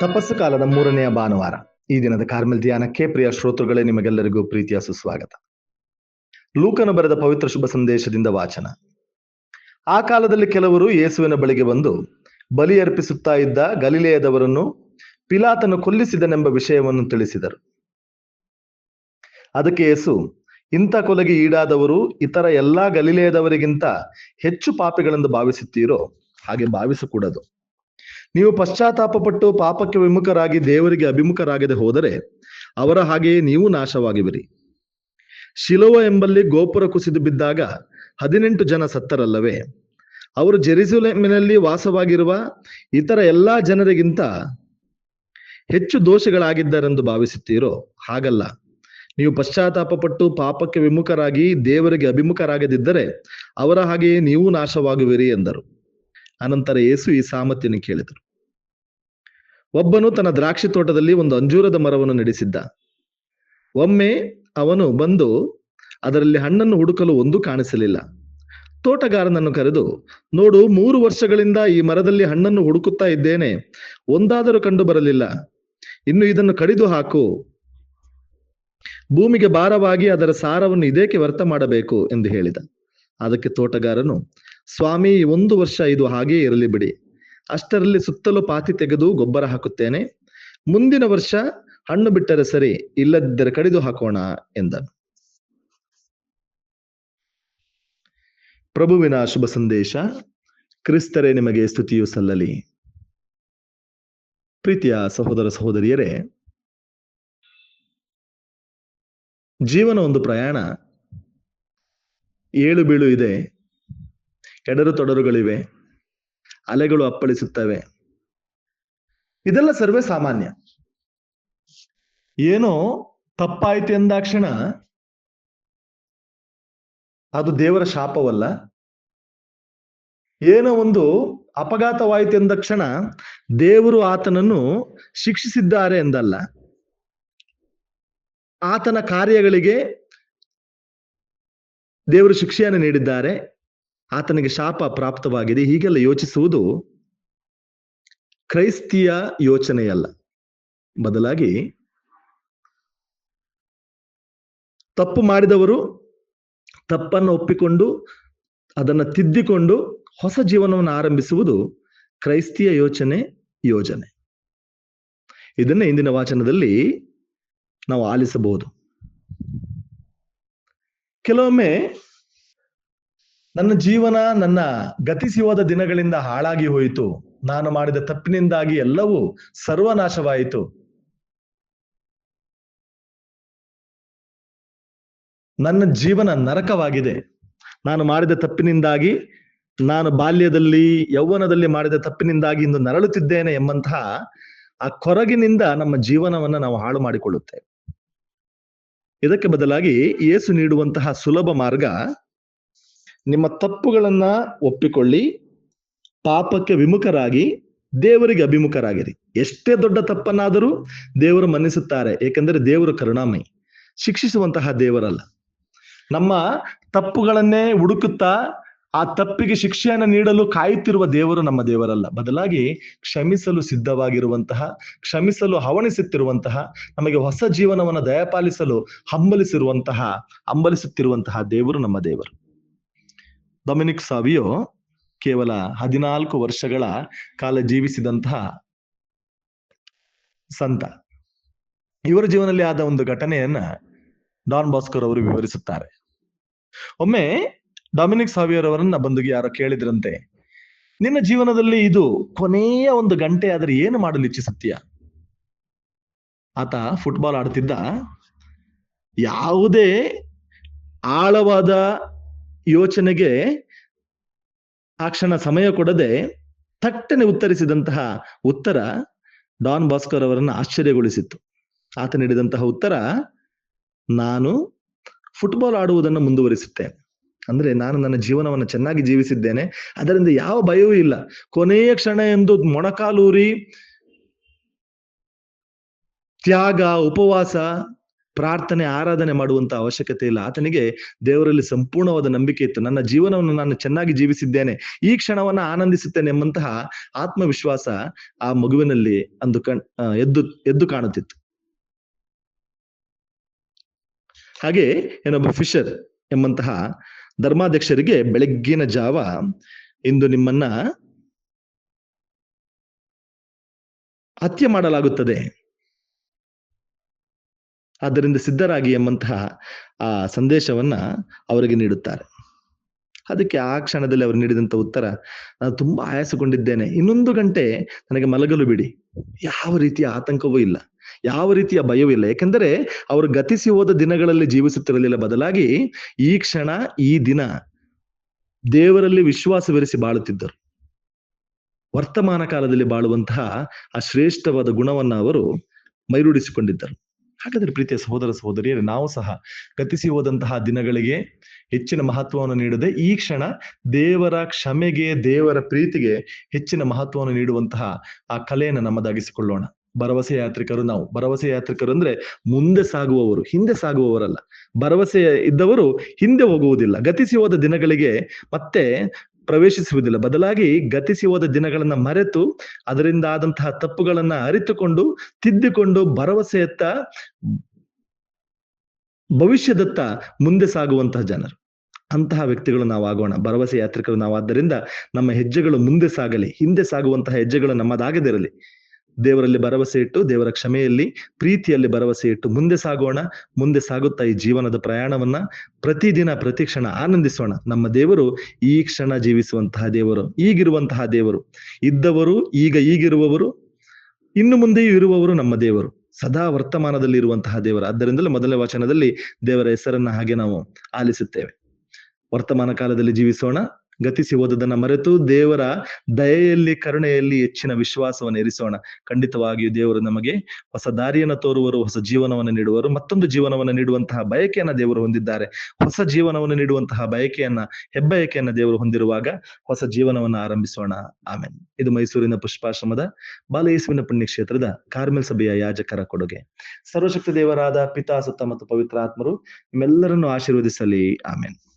ತಪಸ್ಸು ಕಾಲದ ಮೂರನೆಯ ಭಾನುವಾರ, ಈ ದಿನದ ಕಾರ್ಮೆಲ್ ಧ್ಯಾನಕ್ಕೆ ಪ್ರಿಯ ಶ್ರೋತೃಗಳೇ, ನಿಮಗೆಲ್ಲರಿಗೂ ಪ್ರೀತಿಯ ಸುಸ್ವಾಗತ ಲೂಕನು ಬರೆದ ಪವಿತ್ರ ಶುಭ ಸಂದೇಶದಿಂದ ವಾಚನ. ಆ ಕಾಲದಲ್ಲಿ ಕೆಲವರು ಯೇಸುವಿನ ಬಳಿಗೆ ಬಂದು, ಬಲಿ ಅರ್ಪಿಸುತ್ತಾ ಇದ್ದ ಗಲಿಲೆಯದವರನ್ನು ಪಿಲಾತನು ಕೊಲ್ಲಿಸಿದನೆಂಬ ವಿಷಯವನ್ನು ತಿಳಿಸಿದರು. ಅದಕ್ಕೆ ಯೇಸು, ಇಂಥ ಕೊಲೆಗೆ ಈಡಾದವರು ಇತರ ಎಲ್ಲಾ ಗಲಿಲೆಯದವರಿಗಿಂತ ಹೆಚ್ಚು ಪಾಪಿಗಳೆಂದು ಭಾವಿಸುತ್ತೀರೋ, ಹಾಗೆ ಭಾವಿಸಕೂಡದು. ನೀವು ಪಶ್ಚಾತ್ತಾಪಪಟ್ಟು ಪಾಪಕ್ಕೆ ವಿಮುಖರಾಗಿ ದೇವರಿಗೆ ಅಭಿಮುಖರಾಗದೆ ಹೋದರೆ ಅವರ ಹಾಗೆಯೇ ನೀವು ನಾಶವಾಗಿವಿರಿ ಶಿಲೋವ ಎಂಬಲ್ಲಿ ಗೋಪುರ ಕುಸಿದು ಬಿದ್ದಾಗ ಹದಿನೆಂಟು ಜನ ಸತ್ತರಲ್ಲವೇ? ಅವರು ಜೆರುಸಲೇಮಿನಲ್ಲಿ ವಾಸವಾಗಿರುವ ಇತರ ಎಲ್ಲಾ ಜನರಿಗಿಂತ ಹೆಚ್ಚು ದೋಷಗಳಾಗಿದ್ದಾರೆಂದು ಭಾವಿಸುತ್ತೀರೋ? ಹಾಗಲ್ಲ. ನೀವು ಪಶ್ಚಾತ್ತಾಪಪಟ್ಟು ಪಾಪಕ್ಕೆ ವಿಮುಖರಾಗಿ ದೇವರಿಗೆ ಅಭಿಮುಖರಾಗದಿದ್ದರೆ ಅವರ ಹಾಗೆಯೇ ನೀವು ನಾಶವಾಗುವಿರಿ ಎಂದರು. ಅನಂತರ ಯೇಸು ಈ ಸಾಮರ್ಥ್ಯನ ಕೇಳಿದರು. ಒಬ್ಬನು ತನ್ನ ದ್ರಾಕ್ಷಿ ತೋಟದಲ್ಲಿ ಒಂದು ಅಂಜೂರದ ಮರವನ್ನು ನಡೆಸಿದ್ದ. ಒಮ್ಮೆ ಅವನು ಬಂದು ಅದರಲ್ಲಿ ಹಣ್ಣನ್ನು ಹುಡುಕಲು ಒಂದು ಕಾಣಿಸಲಿಲ್ಲ. ತೋಟಗಾರನನ್ನು ಕರೆದು, ನೋಡು, ಮೂರು ವರ್ಷಗಳಿಂದ ಈ ಮರದಲ್ಲಿ ಹಣ್ಣನ್ನು ಹುಡುಕುತ್ತಾ ಇದ್ದೇನೆ. ಒಂದಾದರೂ ಕಂಡು ಬರಲಿಲ್ಲ. ಇನ್ನು ಇದನ್ನು ಕಡಿದು ಹಾಕು. ಭೂಮಿಗೆ ಭಾರವಾಗಿ ಅದರ ಸಾರವನ್ನು ಇದೇಕೆ ವ್ಯರ್ಥ ಮಾಡಬೇಕು? ಎಂದು ಹೇಳಿದ. ಅದಕ್ಕೆ ತೋಟಗಾರನು ಸ್ವಾಮಿ, ಒಂದು ವರ್ಷ ಇದು ಹಾಗೇ ಇರಲಿ ಬಿಡಿ. ಅಷ್ಟರಲ್ಲಿ ಸುತ್ತಲೂ ಪಾತಿ ತೆಗೆದು ಗೊಬ್ಬರ ಹಾಕುತ್ತೇನೆ. ಮುಂದಿನ ವರ್ಷ ಹಣ್ಣು ಬಿಟ್ಟರೆ ಸರಿ, ಇಲ್ಲದಿದ್ದರೆ ಕಡಿದು ಹಾಕೋಣ ಎಂದನು. ಪ್ರಭುವಿನ ಶುಭ ಸಂದೇಶ, ಕ್ರಿಸ್ತರೇ ನಿಮಗೆ ಸ್ತುತಿಯು ಸಲ್ಲಲಿ. ಪ್ರೀತಿಯ ಸಹೋದರ ಸಹೋದರಿಯರೇ, ಜೀವನ ಒಂದು ಪ್ರಯಾಣ. ಏಳು ಬೀಳು ಇದೆ ಎಡರು ತೊಡರುಗಳಿವೆ, ಅಲೆಗಳು ಅಪ್ಪಳಿಸುತ್ತವೆ. ಇದೆಲ್ಲ ಸರ್ವೇ ಸಾಮಾನ್ಯ. ಏನೋ ತಪ್ಪಾಯ್ತು ಎಂದಾಕ್ಷಣ ಅದು ದೇವರ ಶಾಪವಲ್ಲ. ಏನೋ ಒಂದು ಅಪಘಾತವಾಯಿತು ಎಂದ ಕ್ಷಣ ದೇವರು ಆತನನ್ನು ಶಿಕ್ಷಿಸಿದ್ದಾರೆ ಎಂದಲ್ಲ. ಆತನ ಕಾರ್ಯಗಳಿಗೆ ದೇವರು ಶಿಕ್ಷೆಯನ್ನು ನೀಡಿದ್ದಾರೆ. ಆತನಿಗೆ ಶಾಪ ಪ್ರಾಪ್ತವಾಗಿದೆ. ಹೀಗೆಲ್ಲ ಯೋಚಿಸುವುದು ಕ್ರೈಸ್ತಿಯ ಯೋಚನೆಯಲ್ಲ. ಬದಲಾಗಿ ತಪ್ಪು ಮಾಡಿದವರು ತಪ್ಪನ್ನು ಒಪ್ಪಿಕೊಂಡು ಅದನ್ನು ತಿದ್ದಿಕೊಂಡು ಹೊಸ ಜೀವನವನ್ನು ಆರಂಭಿಸುವುದು ಕ್ರೈಸ್ತಿಯ ಯೋಚನೆ, ಯೋಜನೆ. ಇದನ್ನೇ ಇಂದಿನ ವಾಚನದಲ್ಲಿ ನಾವು ಆಲಿಸಬಹುದು. ಕೆಲವೊಮ್ಮೆ ನನ್ನ ಜೀವನ, ನನ್ನ ಗತಿಸಿ ಹೋದ ದಿನಗಳಿಂದ ಹಾಳಾಗಿ ಹೋಯಿತು. ನಾನು ಮಾಡಿದ ತಪ್ಪಿನಿಂದಾಗಿ ಎಲ್ಲವೂ ಸರ್ವನಾಶವಾಯಿತು. ನನ್ನ ಜೀವನ ನರಕವಾಗಿದೆ. ನಾನು ಮಾಡಿದ ತಪ್ಪಿನಿಂದಾಗಿ, ನಾನು ಬಾಲ್ಯದಲ್ಲಿ, ಯೌವನದಲ್ಲಿ ಮಾಡಿದ ತಪ್ಪಿನಿಂದಾಗಿ ಇಂದು ನರಳುತ್ತಿದ್ದೇನೆ ಎಂಬಂತಹ ಆ ಕೊರಗಿನಿಂದ ನಮ್ಮ ಜೀವನವನ್ನ ನಾವು ಹಾಳು ಮಾಡಿಕೊಳ್ಳುತ್ತೇವೆ. ಇದಕ್ಕೆ ಬದಲಾಗಿ ಏಸು ನೀಡುವಂತಹ ಸುಲಭ ಮಾರ್ಗ ನಿಮ್ಮ ತಪ್ಪುಗಳನ್ನ ಒಪ್ಪಿಕೊಳ್ಳಿ, ಪಾಪಕ್ಕೆ ವಿಮುಖರಾಗಿ, ದೇವರಿಗೆ ಅಭಿಮುಖರಾಗಿರಿ. ಎಷ್ಟೇ ದೊಡ್ಡ ತಪ್ಪನ್ನಾದರೂ ದೇವರು ಮನ್ನಿಸುತ್ತಾರೆ, ಏಕೆಂದರೆ ದೇವರು ಕರುಣಾಮಯಿ. ಶಿಕ್ಷಿಸುವಂತಹ ದೇವರಲ್ಲ. ನಮ್ಮ ತಪ್ಪುಗಳನ್ನೇ ಹುಡುಕುತ್ತಾ, ಆ ತಪ್ಪಿಗೆ ಶಿಕ್ಷೆಯನ್ನು ನೀಡಲು ಕಾಯುತ್ತಿರುವ ದೇವರು ನಮ್ಮ ದೇವರಲ್ಲ. ಬದಲಾಗಿ ಕ್ಷಮಿಸಲು ಸಿದ್ಧವಾಗಿರುವಂತಹ, ಕ್ಷಮಿಸಲು ಹವಣಿಸುತ್ತಿರುವಂತಹ, ನಮಗೆ ಹೊಸ ಜೀವನವನ್ನು ದಯಪಾಲಿಸಲು ಹಂಬಲಿಸಿರುವಂತಹ, ಹಂಬಲಿಸುತ್ತಿರುವಂತಹ ದೇವರು ನಮ್ಮ ದೇವರು. ಡೊಮಿನಿಕ್ ಸಾವಿಯೋ ಕೇವಲ ಹದಿನಾಲ್ಕು ವರ್ಷಗಳ ಕಾಲ ಜೀವಿಸಿದಂತಹ ಸಂತ. ಇವರ ಜೀವನದಲ್ಲಿ ಆದ ಒಂದು ಘಟನೆಯನ್ನ ಡಾನ್ ಬಾಸ್ಕರ್ ಅವರು ವಿವರಿಸುತ್ತಾರೆ. ಒಮ್ಮೆ ಡೊಮಿನಿಕ್ ಸಾವಿಯರ್ ಅವರನ್ನ ಬಂದಿಗೆ ಯಾರೋ ಕೇಳಿದ್ರಂತೆ, ನಿನ್ನ ಜೀವನದಲ್ಲಿ ಇದು ಕೊನೆಯ ಒಂದು ಗಂಟೆ ಆದ್ರೆ ಏನು ಮಾಡಲು ಇಚ್ಛಿಸುತ್ತೀಯ? ಆತ ಫುಟ್ಬಾಲ್ ಆಡ್ತಿದ್ದ ಯಾವುದೇ ಆಳವಾದ ಯೋಚನೆಗೆ ಆ ಕ್ಷಣ ಸಮಯ ಕೊಡದೆ ತಟ್ಟನೆ ಉತ್ತರಿಸಿದಂತಹ ಉತ್ತರ ಡಾನ್ ಭಾಸ್ಕರ್ ಅವರನ್ನು ಆಶ್ಚರ್ಯಗೊಳಿಸಿತ್ತು. ಆತ ನೀಡಿದಂತಹ ಉತ್ತರ, ನಾನು ಫುಟ್ಬಾಲ್ ಆಡುವುದನ್ನು ಮುಂದುವರಿಸುತ್ತೇನೆ. ಅಂದ್ರೆ ನಾನು ನನ್ನ ಜೀವನವನ್ನು ಚೆನ್ನಾಗಿ ಜೀವಿಸಿದ್ದೇನೆ. ಅದರಿಂದ ಯಾವ ಭಯವೂ ಇಲ್ಲ. ಕೊನೆಯ ಕ್ಷಣ ಎಂದು ಮೊಣಕಾಲೂರಿ ತ್ಯಾಗ, ಉಪವಾಸ ಪ್ರಾರ್ಥನೆ, ಆರಾಧನೆ ಮಾಡುವಂತ ಅವಶ್ಯಕತೆ ಇಲ್ಲ. ಆತನಿಗೆ ದೇವರಲ್ಲಿ ಸಂಪೂರ್ಣವಾದ ನಂಬಿಕೆ ಇತ್ತು. ನನ್ನ ಜೀವನವನ್ನು ನಾನು ಚೆನ್ನಾಗಿ ಜೀವಿಸಿದ್ದೇನೆ. ಈ ಕ್ಷಣವನ್ನ ಆನಂದಿಸುತ್ತೇನೆ ಎಂಬಂತಹ ಆತ್ಮವಿಶ್ವಾಸ ಆ ಮಗುವಿನಲ್ಲಿ ಅಂದು ಕಣ್ ಎದ್ದು ಎದ್ದು ಕಾಣುತ್ತಿತ್ತು. ಹಾಗೆ ಏನೊಬ್ಬ ಫಿಶರ್ ಎಂಬಂತಹ ಧರ್ಮಾಧ್ಯಕ್ಷರಿಗೆ ಬೆಳಗ್ಗಿನ ಜಾವ ಇಂದು ನಿಮ್ಮನ್ನ ಹತ್ಯೆ ಮಾಡಲಾಗುತ್ತದೆ. ಆದ್ದರಿಂದ ಸಿದ್ಧರಾಗಿ ಎಂಬಂತಹ ಆ ಸಂದೇಶವನ್ನ ಅವರಿಗೆ ನೀಡುತ್ತಾರೆ. ಅದಕ್ಕೆ ಆ ಕ್ಷಣದಲ್ಲಿ ಅವರು ನೀಡಿದಂತ ಉತ್ತರ, ನಾನು ತುಂಬಾ ಆಯಾಸಗೊಂಡಿದ್ದೇನೆ. ಇನ್ನೊಂದು ಗಂಟೆ ನನಗೆ ಮಲಗಲು ಬಿಡಿ. ಯಾವ ರೀತಿಯ ಆತಂಕವೂ ಇಲ್ಲ. ಯಾವ ರೀತಿಯ ಭಯವೂ ಇಲ್ಲ. ಯಾಕೆಂದರೆ ಅವರು ಗತಿಸಿ ಹೋದ ದಿನಗಳಲ್ಲಿ ಜೀವಿಸುತ್ತಿರಲಿಲ್ಲ ಬದಲಾಗಿ ಈ ಕ್ಷಣ, ಈ ದಿನ ದೇವರಲ್ಲಿ ವಿಶ್ವಾಸವಿರಿಸಿ ಬಾಳುತ್ತಿದ್ದರು. ವರ್ತಮಾನ ಕಾಲದಲ್ಲಿ ಬಾಳುವಂತಹ ಆ ಶ್ರೇಷ್ಠವಾದ ಗುಣವನ್ನ ಅವರು ಮೈರೂಡಿಸಿಕೊಂಡಿದ್ದರು ಹಾಗಾದ್ರೆ ಪ್ರೀತಿಯ ಸಹೋದರ ಸಹೋದರಿಯರೇ, ನಾವು ಸಹ ಗತಿಸಿ ಹೋದಂತಹ ದಿನಗಳಿಗೆ ಹೆಚ್ಚಿನ ಮಹತ್ವವನ್ನು ನೀಡದೆ ಈ ಕ್ಷಣ ದೇವರ ಕ್ಷಮೆಗೆ, ದೇವರ ಪ್ರೀತಿಗೆ ಹೆಚ್ಚಿನ ಮಹತ್ವವನ್ನು ನೀಡುವಂತಹ ಆ ಕಲೆಯನ್ನು ನಮ್ಮದಾಗಿಸಿಕೊಳ್ಳೋಣ. ಭರವಸೆ ಯಾತ್ರಿಕರು ನಾವು. ಭರವಸೆ ಯಾತ್ರಿಕರು ಅಂದ್ರೆ ಮುಂದೆ ಸಾಗುವವರು, ಹಿಂದೆ ಸಾಗುವವರಲ್ಲ. ಭರವಸೆ ಇದ್ದವರು ಹಿಂದೆ ಹೋಗುವುದಿಲ್ಲ. ಗತಿಸಿ ಹೋದ ದಿನಗಳಿಗೆ ಮತ್ತೆ ಪ್ರವೇಶಿಸುವುದಿಲ್ಲ. ಬದಲಾಗಿ ಗತಿಸಿ ಹೋದ ದಿನಗಳನ್ನ ಮರೆತು ಅದರಿಂದ ಆದಂತಹ ತಪ್ಪುಗಳನ್ನ ಅರಿತುಕೊಂಡು, ತಿದ್ದಿಕೊಂಡು ಭರವಸೆಯತ್ತ ಭವಿಷ್ಯದತ್ತ ಮುಂದೆ ಸಾಗುವಂತಹ ಜನರು. ಅಂತಹ ವ್ಯಕ್ತಿಗಳು ನಾವು ಆಗೋಣ ಭರವಸೆ ಯಾತ್ರಿಕರು ನಾವು ಆದ್ದರಿಂದ ನಮ್ಮ ಹೆಜ್ಜೆಗಳು ಮುಂದೆ ಸಾಗಲಿ. ಹಿಂದೆ ಸಾಗುವಂತಹ ಹೆಜ್ಜೆಗಳು ನಮ್ಮದಾಗದಿರಲಿ ದೇವರಲ್ಲಿ ಭರವಸೆ ಇಟ್ಟು ದೇವರ ಕ್ಷಮೆಯಲ್ಲಿ ಪ್ರೀತಿಯಲ್ಲಿ ಭರವಸೆ ಇಟ್ಟು ಮುಂದೆ ಸಾಗೋಣ. ಮುಂದೆ ಸಾಗುತ್ತಾ ಈ ಜೀವನದ ಪ್ರಯಾಣವನ್ನ ಪ್ರತಿದಿನ ಪ್ರತಿ ಕ್ಷಣ ಆನಂದಿಸೋಣ. ನಮ್ಮ ದೇವರು ಈ ಕ್ಷಣ ಜೀವಿಸುವಂತಹ ದೇವರು, ಈಗಿರುವಂತಹ ದೇವರು. ಇದ್ದವರು, ಈಗ ಈಗಿರುವವರು, ಇನ್ನು ಮುಂದೆಯೂ ಇರುವವರು ನಮ್ಮ ದೇವರು. ಸದಾ ವರ್ತಮಾನದಲ್ಲಿ ಇರುವಂತಹ ದೇವರು. ಆದ್ದರಿಂದಲೇ ಮೊದಲನೇ ವಚನದಲ್ಲಿ ದೇವರ ಹೆಸರನ್ನ ಹಾಗೆ ನಾವು ಆಲಿಸುತ್ತೇವೆ. ವರ್ತಮಾನ ಕಾಲದಲ್ಲಿ ಜೀವಿಸೋಣ. ಗತಿಸಿ ಹೋದದನ್ನ ಮರೆತು ದೇವರ ದಯೆಯಲ್ಲಿ, ಕರುಣೆಯಲ್ಲಿ, ಹೆಚ್ಚಿನ ವಿಶ್ವಾಸವನ್ನು ಇರಿಸೋಣ. ಖಂಡಿತವಾಗಿಯೂ ದೇವರು ನಮಗೆ ಹೊಸ ದಾರಿಯನ್ನು ತೋರುವರು, ಹೊಸ ಜೀವನವನ್ನು ನೀಡುವರು. ಮತ್ತೊಂದು ಜೀವನವನ್ನು ನೀಡುವಂತಹ ಬಯಕೆಯನ್ನ ದೇವರು ಹೊಂದಿದ್ದಾರೆ. ಹೊಸ ಜೀವನವನ್ನು ನೀಡುವಂತಹ ಬಯಕೆಯನ್ನ, ಹೆಬ್ಬಯಕೆಯನ್ನ ದೇವರು ಹೊಂದಿರುವಾಗ ಹೊಸ ಜೀವನವನ್ನು ಆರಂಭಿಸೋಣ. ಆಮೇಲೆ ಇದು ಮೈಸೂರಿನ ಪುಷ್ಪಾಶ್ರಮದ ಬಾಲಯೇಸುವಿನ ಪುಣ್ಯಕ್ಷೇತ್ರದ ಕಾರ್ಮೆಲ್ ಸಭೆಯ ಯಾಜಕರ ಕೊಡುಗೆ. ಸರ್ವಶಕ್ತಿ ದೇವರಾದ ಪಿತಾ ಸುತ್ತ ಮತ್ತು ಪವಿತ್ರ ಆತ್ಮರು ನಿಮ್ಮೆಲ್ಲರನ್ನು ಆಶೀರ್ವದಿಸಲಿ. ಆಮೇನ್.